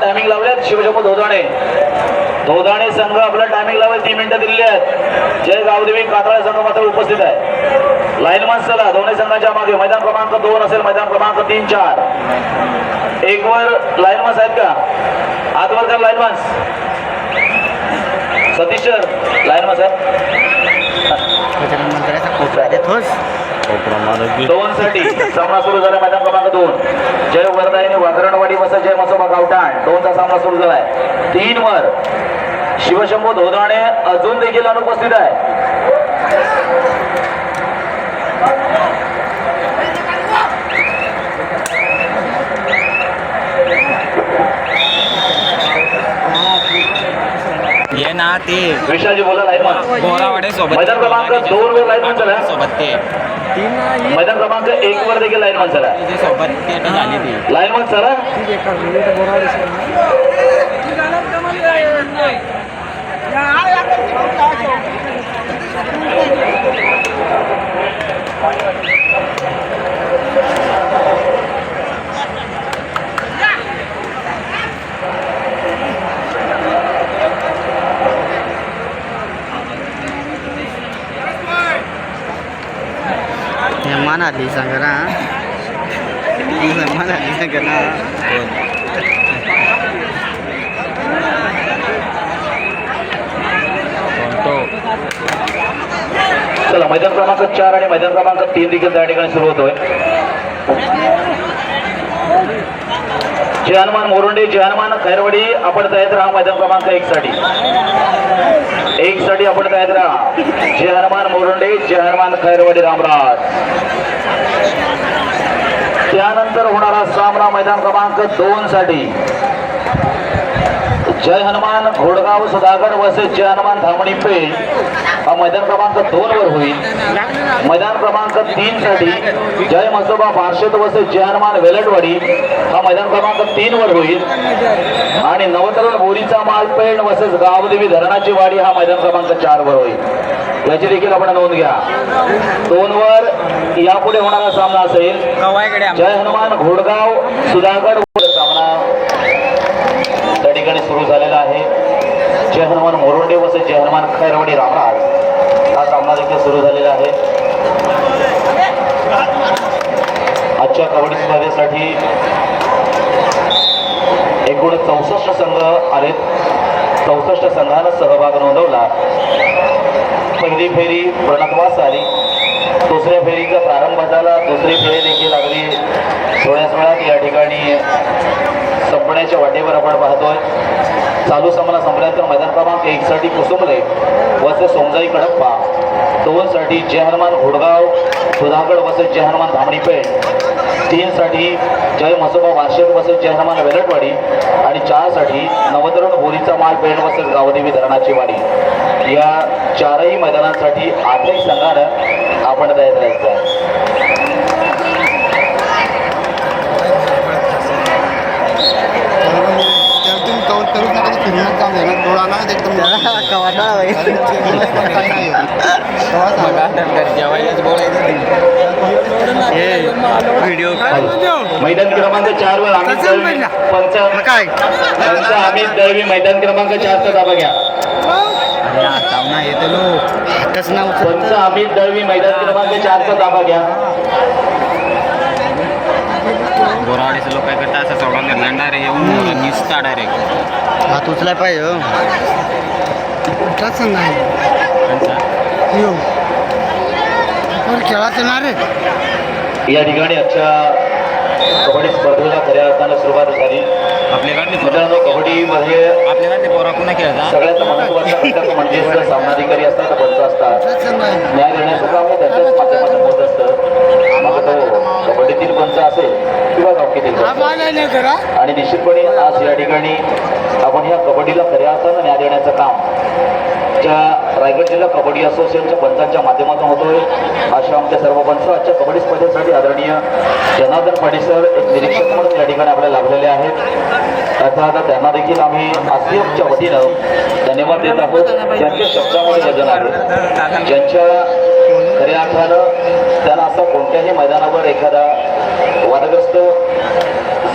Timing लावल्यात शिवशंभू धोदाणे धोदाणे संघ आपला टायमिंग लावेल तीन मिनिटं दिलेली आहेत. जय गावदेवी कातळा संघ मात्र उपस्थित आहे. लाईनमन चला दोन्ही संघाच्या मागे. मैदान क्रमांक दोन असेल. मैदान क्रमांक तीन चार. एक वर लाईनमन्स आहेत का? आतवर कर लाईनमन्स सतीश सर लाईनमन्स आहेत. दोन साठी सामना सुरू झाला मैदान क्रमांक दोन. जय वरदायनी वादरणवाडी वसा जय मसोबा गावठाण. दोनचा सामना सुरू झालाय. तीन वर शिवशंभू धोदाणे अजून देखील अनुपस्थित आहे. ये ना ते विशालजी बोला सोबत. मैदान क्रमांक दोन वर चला. सोबत ते. मैदान क्रमांक एक वर देखील लाईनमन चला तिथे सोबत आता झाली ती लाईनमन चला मेहमान आली सांगा ना. मेहमान आली सांगा ना. तो चला मैदान क्रमांक चार आणि मैदान क्रमांक तीन देखील त्या ठिकाणी सुरू होतोय. जय हनुमान मोरुंडे जय हनुमान खैरवाडी. आपण तयार राहा मैदान क्रमांक एक साठी एक साठी आपण तयार राहा जय हनुमान मोरंडे जय हनुमान खैरवाडी रामराज. त्यानंतर होणारा सामना मैदान क्रमांक दोन साठी. जय हनुमान घोडगाव सुधागड वसे जय हनुमान धामणी पेठ. हा मैदान क्रमांक दोन वर होईल. मैदान क्रमांक तीन साठी जय मसोबा बार्शेत वसे जय हनुमान वेलटवाडी हा मैदान क्रमांक तीन वर होईल. आणि नवतरुण बोरीचा मालपेण वसेच गावदेवी धरणाची वाडी हा मैदान क्रमांक चार वर होईल. याची देखील आपण नोंद घ्या. दोन वर यापुढे होणारा सामना असेल. जय हनुमान घोडगाव सुधागड सामना त्या ठिकाणी सुरू झालेला आहे जय हनुमान मोरुंडे वसे जय हनुमान खैरवाडी रामराज हा सामना देखील सुरू झालेला आहे आजच्या कबड्डी स्पर्धेसाठी एकूण चौसष्ट संघ आले. चौसष्ट संघानं सहभाग नोंदवला. पहिली फेरी प्रणतवास आली. दुसऱ्या फेरीचा प्रारंभ झाला. दुसरी फेरी देखील अगदी थोड्याच वेळात या ठिकाणी संपण्याच्या वाटेवर आपण पाहतोय. चालू सामना संपल्यानंतर मैदान क्रमांक एक साठी कुसुमले वसे सोमजाई कडप्पा. दोन साठी जय हनुमान घोडगाव सुधागड वसे जय हनुमान धामणीपेठ. तीन साठी जय मसोबा वार्षिक वसे जय हनुमान वेलटवाडी. आणि चारसाठी नवतरण बोरीचा माल पेठ वसेच गावदेवी धरणाची वाडी या चारही मैदानांसाठी आठही संघानं आपण तयार करायचं आहे एकदम व्हिडिओ मैदान क्रमांक चार वर अमित दळवी पंच काय? दळवी मैदान क्रमांक चारचा ताबा घ्या. येतो पंच अमित दळवी मैदान क्रमांक चारचा ताबा घ्या. बोरावाडीचे लोक काय करतात असं सोडून देतात डायरेक्ट येऊन निसता डायरेक्ट हात उचलाय पाहिजे हो. कुठलाच संघ आहे यो. पण खेळात येणार रे या ठिकाणी आजच्या कबड्डी स्पर्धेला खऱ्या अर्थानं सुरुवात झाली. आपल्याकडली पोरं मित्रांनो कबड्डीमध्ये आपल्याकडली पोरा पुन्हा खेळतात सगळ्यात महत्त्वाचा घटक म्हणजे सामनाधिकारी असतात पंच असतात. कुठलाच न्याय देण्याचं काम हे त्यांच्याच माध्यमातून होत कबड्डीतील पंच असेल किंवा करा. आणि निश्चितपणे आज या ठिकाणी आपण या कबड्डीला खऱ्या अर्थानं न्याय देण्याचं काम ज्या रायगड जिल्हा कबड्डी असोसिएशनच्या पंचांच्या माध्यमातून होतोय अशा आमच्या सर्व पंच आजच्या कबड्डी स्पर्धेसाठी आदरणीय जनार्दन पाटील सर एक निरीक्षक म्हणून या ठिकाणी आपल्याला लाभलेले आहेत. अर्थात त्यांना देखील आम्ही आसिएफच्या वतीनं धन्यवाद देत आहोत. त्यांच्या शब्दामध्ये वजन आहे ज्यांच्या खऱ्या अर्थानं त्यांना असं कोणत्याही मैदानावर एखादा वादग्रस्त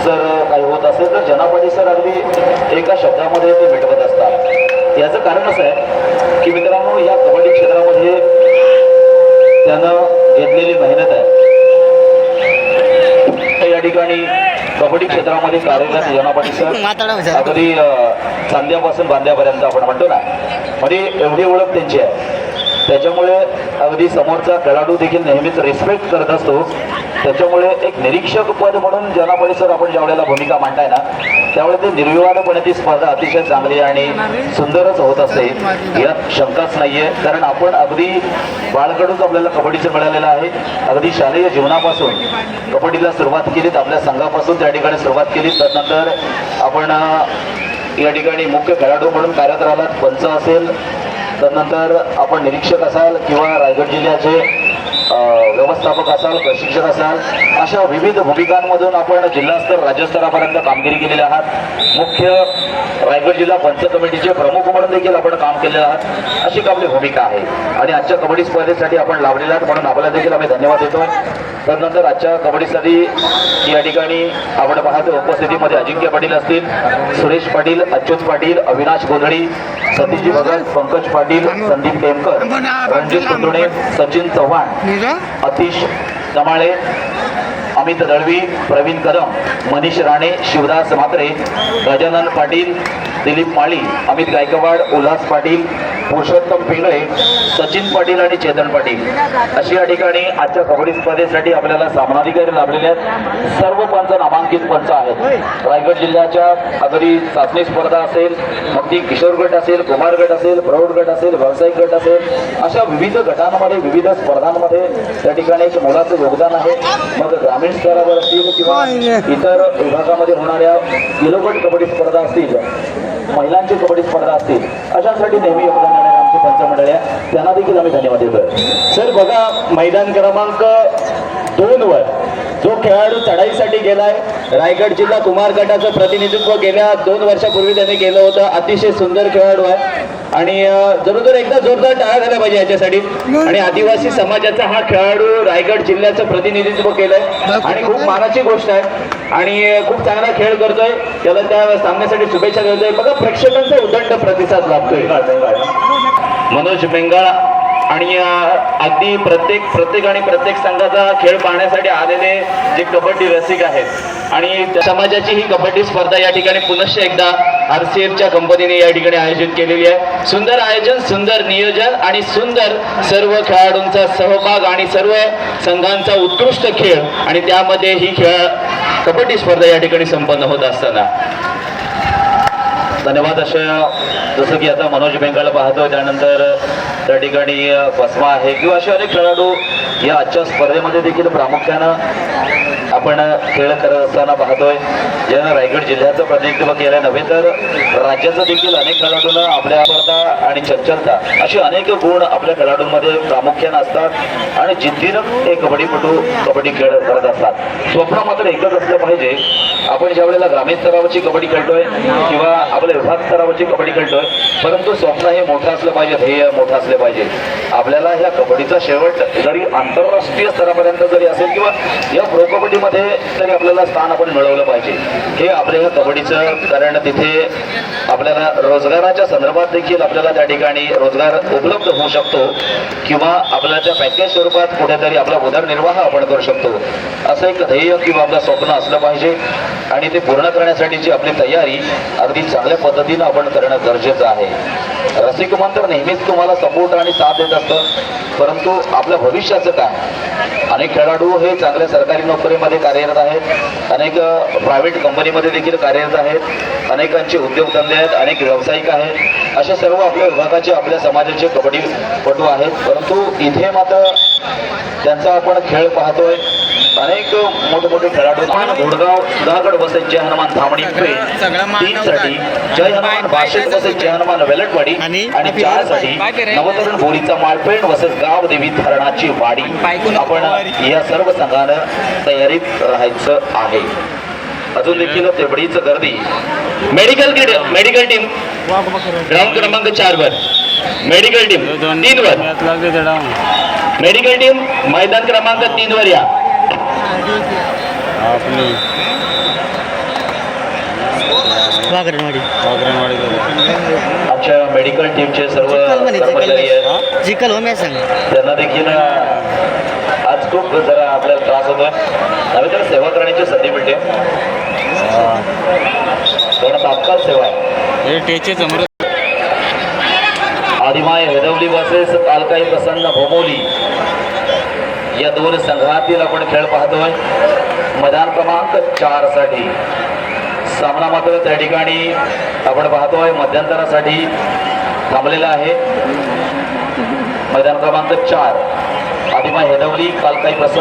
जर काही होत असेल तर जनापाटी सर अगदी एका शब्दामध्ये ते मिटवत असतात. याचं कारण असं आहे की मित्रांनो या कबड्डी क्षेत्रामध्ये त्यानं घेतलेली मेहनत आहे. या ठिकाणी कबड्डी क्षेत्रामध्ये कार्यरत जनापाटी सर. अगदी चांद्यापासून बांध्यापर्यंत आपण म्हणतो ना. म्हणजे एवढी ओळख त्यांची आहे. त्याच्यामुळे अगदी समोरचा खेळाडू देखील नेहमीच रिस्पेक्ट करत असतो. त्याच्यामुळे एक निरीक्षक पद म्हणून जना परिसर आपण ज्या वेळेला भूमिका मांडताय ना त्यावेळे ते निर्विवादपणे ती स्पर्धा अतिशय चांगली आणि सुंदरच होत असते. यात शंकाच नाहीये. कारण आपण अगदी बाळकडूच आपल्याला कबड्डीचं मिळालेलं आहे. अगदी शालेय जीवनापासून कबड्डीला सुरुवात केलीत आपल्या संघापासून त्या ठिकाणी सुरुवात केली त्यानंतर आपण या ठिकाणी मुख्य खेळाडू म्हणून कार्यरत राहिलात. पंच असेल त्यानंतर आपण निरीक्षक असाल किंवा रायगड जिल्ह्याचे व्यवस्थापक असाल प्रशिक्षक असाल अशा विविध भूमिकांमधून आपण जिल्हास्तर राज्यस्तरापर्यंत कामगिरी केलेली आहात. मुख्य रायगड जिल्हा पंच कमिटीचे प्रमुख म्हणून देखील आपण काम केलेलं आहात. अशी एक आपली भूमिका आहे. आणि आजच्या कबड्डी स्पर्धेसाठी आपण लाभलेला आहात म्हणून आपल्याला देखील आम्ही धन्यवाद देतो त्यानंतर आजच्या कबड्डीसाठी या ठिकाणी आपण पाहतो उपस्थितीमध्ये अजिंक्य पाटील असतील सुरेश पाटील अच्युत पाटील अविनाश गोंधळी सतीश भगत पंकज पाटील संदीप टेमकर रणजित कुंदुणे सचिन चव्हाण अतिश जमाळे अमित दळवी प्रवीण कदम मनीष राणे शिवदास म्हात्रे गजानन पाटील दिलीप माळी अमित गायकवाड उल्हास पाटील पुरुषोत्तम पिंगळे सचिन पाटील आणि चेतन पाटील. अशी या ठिकाणी आजच्या कबड्डी स्पर्धेसाठी आपल्याला सामनाधिकारी लाभलेले आहेत. सर्व पंच नामांकित पंच आहेत. रायगड जिल्ह्याच्या अगदी चाचणी स्पर्धा असेल मग ती किशोर गट असेल कुमार गट असेल प्रौढ गट असेल व्यावसायिक गट असेल अशा विविध गटांमध्ये विविध स्पर्धांमध्ये त्या ठिकाणी एक मोलाचं योगदान आहे. मग ग्रामीण स्तरावर असतील किंवा इतर विभागामध्ये होणाऱ्या किलोगट कबड्डी स्पर्धा असतील महिलांची कबड्डी स्पर्धा असतील अशासाठी नेहमी योगदान देणारे आमचे पंचमंडळ आहे त्यांना देखील आम्ही धन्यवाद देतोय. सर बघा मैदान क्रमांक दोन वर जो खेळाडू चढाईसाठी गेलाय रायगड जिल्हा कुमार गटाचं प्रतिनिधित्व गेल्या दोन वर्षापूर्वी त्यांनी केलं होतं. अतिशय सुंदर खेळाडू आहे. आणि जरूर एकदा जोरदार टाळा झाला पाहिजे याच्यासाठी. आणि आदिवासी समाजाचा हा खेळाडू रायगड जिल्ह्याचं प्रतिनिधित्व केलंय. आणि खूप मानाची गोष्ट आहे. आणि खूप चांगला खेळ करतोय. त्याला त्या सामन्यासाठी शुभेच्छा देतोय. बघा प्रेक्षकांचा उदंड प्रतिसाद लाभतोय. मनोज बेंगाळ. आणि अगदी प्रत्येक प्रत्येक आणि प्रत्येक संघाचा खेळ पाहण्यासाठी आलेले जे कबड्डी रसिक आहेत आणि समाजाची ही कबड्डी स्पर्धा या ठिकाणी पुनश्च एकदा आर सी एफच्या कंपनीने या ठिकाणी आयोजित केलेली आहे. सुंदर आयोजन सुंदर नियोजन आणि सुंदर सर्व खेळाडूंचा सहभाग आणि सर्व संघांचा उत्कृष्ट खेळ आणि त्यामध्ये ही खेळ कबड्डी स्पर्धा या ठिकाणी संपन्न होत असताना. धन्यवाद. अशा जसं की आता मनोज बेंगाल पाहतो त्यानंतर त्या ठिकाणी बसमा आहे. किंवा असे अनेक खेळाडू या आजच्या स्पर्धेमध्ये देखील प्रामुख्यानं आपण खेळ करत असताना पाहतोय ज्यानं रायगड जिल्ह्याचं प्रतिनिधित्व केलं नव्हे तर राज्याचं देखील अनेक खेळाडूंना आपल्या स्पर्धा आणि चंचलता असे अनेक गुण आपल्या खेळाडूंमध्ये प्रामुख्यानं असतात आणि जिद्दीनं हे कबड्डीपटू कबड्डी खेळ करत असतात. स्वप्न मात्र एकच असलं पाहिजे. आपण ज्या वेळेला ग्रामीण स्तरावरची कबड्डी खेळतोय किंवा आपल्या विभाग स्तरावरची कबड्डी खेळतोय परंतु स्वप्न हे मोठं असलं पाहिजे ध्येय मोठं असलं पाहिजे. आपल्याला ह्या कबड्डीचा शेवट जरी आंतरराष्ट्रीय स्तरापर्यंत जरी असेल किंवा या प्रो कबड्डीमध्ये तरी आपल्याला स्थान आपण मिळवलं पाहिजे. हे आपल्या ह्या कबड्डीचं कारण तिथे आपल्याला रोजगाराच्या संदर्भात देखील आपल्याला त्या ठिकाणी रोजगार उपलब्ध होऊ शकतो किंवा आपल्या त्या पॅकेज स्वरूपात कुठेतरी आपला उदरनिर्वाह आपण करू शकतो. असं एक ध्येय किंवा आपलं स्वप्न असलं पाहिजे आणि ते पूर्ण करण्यासाठीची आपली तयारी अगदी चांगल्या पद्धतीनं आपण करणं गरजेचं आहे. रसिक मंत्र नेहमीच तुम्हाला सपोर्ट आणि साथ देत असतं परंतु आपल्या भविष्याचं काय? अनेक खेळाडू हे चांगल्या सरकारी नोकरीमध्ये कार्यरत आहेत. अनेक प्रायव्हेट कंपनीमध्ये देखील कार्यरत आहेत. अनेकांचे उद्योगधंदे आहेत. अनेक व्यावसायिक आहेत. असे सर्व आपल्या विभागाचे आपल्या समाजाचे कबड्डीपटू आहेत. परंतु इथे मात्र त्यांचा आपण खेळ पाहतोय. अनेक मोठमोठे खेळाडू घोडगाव सुधागड वसत जय हनुमान धामणी तीन साठी जय हनुमान बाशेत वसत जय हनुमान वेलटवाडी आणि- आणि चारसाठी नवतरुण बोरीचा माळपेण वसत गाव देवी धरणाची वाडी. आपण या सर्व संघानं तयारीत राहायचं आहे. अजून देखील तेवढीच गर्दी. Medical medical team. ग्राउंड क्रमांक चार वर. मेडिकल टीम तीन वर. मेडिकल टीम मैदान क्रमांक तीन वर या. आपली. वागरणवाडी वागरणवाडी आमच्या मेडिकल टीमचे सर्व कर्मचारी आहेत. हो? मी सांग त्यांना देखील आज खूप जरा आपल्याला त्रास होतोय. नव्हे तर सेवा करण्याची संधी मिळते. कारण तात्काळ सेवा. आहे हे टेचे समोर आदिमाय वेदवली बसेस कालकाई प्रसन्न भोमोली. या दोन संघातील आपण खेळ पाहतोय. मैदान क्रमांक चारसाठी. सामना मात्र त्या ठिकाणी आपण पाहतोय. मध्यंतरासाठी थांबलेला आहे. मैदान क्रमांक चार. आदिमा हेदवली कालकाई प्रसन्न